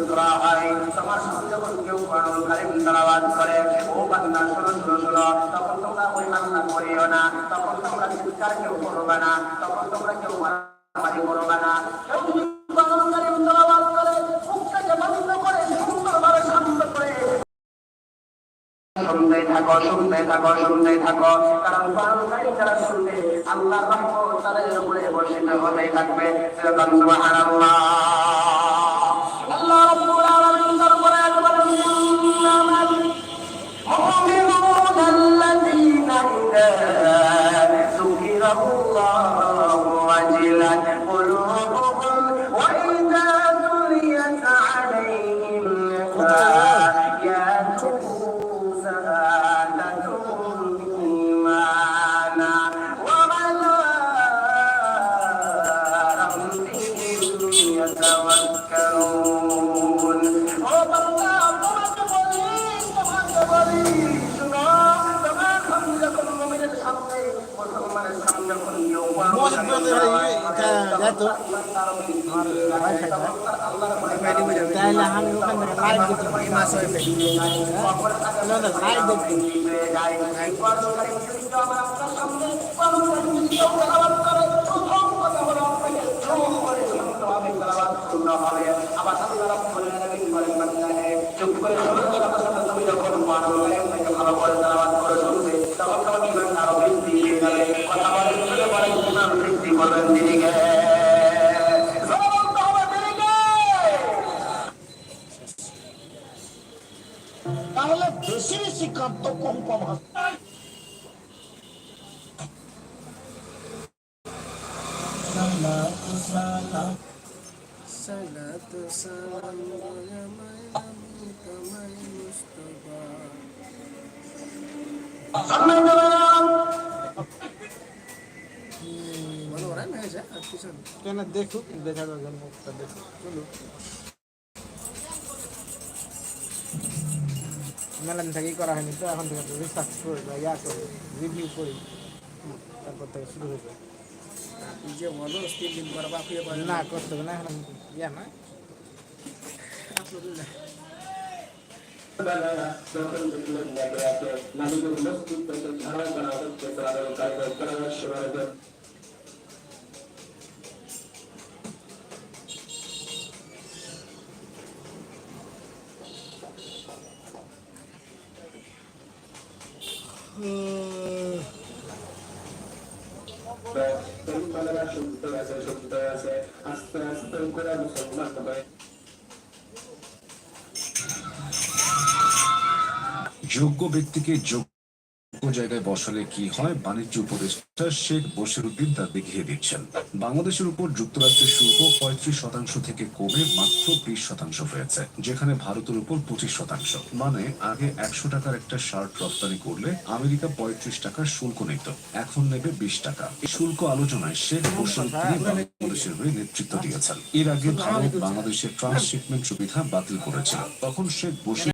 নিজের আওয়াজ নিজে শুনি কোনটা জি কিন্তু না এখানে একটা ওয়াজ আছে আমরা বলি একটা ইডিট করে পয়সা আছে সমস্যা না। আচ্ছা শুনতে থাকো শুনতে থাকো শুনতে থাকো। কারণ কোরআনকারী যারা শুনবে, আল্লাহর রহমত তাদের উপরে বর্ষিত থাকবে। তাহলে আমি ওখান থেকে লাইভ দেখতে পারি মাস হয়ে ফেলি না না লাইভ দেখতে তাহলে বেশি বেশি কাঁদতো কম কম সালাতু সালাম কেন দেখুক দেখা দরকার মুখটা দেখুক চলুক মেলান থেকেই করা হয়নি তো এখন থেকে রিসার্চ করে বা ইয়া করে রিভিউ করি। তারপর থেকে শুরু তুই যে বলো তিন দিন পর পারে না করতে হবে না এখন ইয়া না। আস্তে আস্তে করে মুসলমান হবে যোগ্য ব্যক্তিকে যোগ্য জায়গায় বসালে কি হয়? বাণিজ্য উপদেষ্টা শেখ তা দেখিয়ে দিচ্ছেন। বাংলাদেশের উপর যুক্তরাষ্ট্রের শুল্ক পঁয়ত্রিশ শতাংশ থেকে কমে মাত্র বিশ শতাংশ হয়েছে, যেখানে ভারতের উপর পঁচিশ শতাংশ। মানে আগে একশো টাকার একটা শার্ট রপ্তানি করলে আমেরিকা পঁয়ত্রিশ টাকার শুল্ক নিত, এখন নেবে বিশ টাকা। এই শুল্ক আলোচনায় শেখ বাংলাদেশের হয়ে নেতৃত্ব দিয়েছেন। এর আগে ভারত বাংলাদেশের ট্রান্সশিপমেন্ট সুবিধা বাতিল করেছিল, তখন শেখ বসির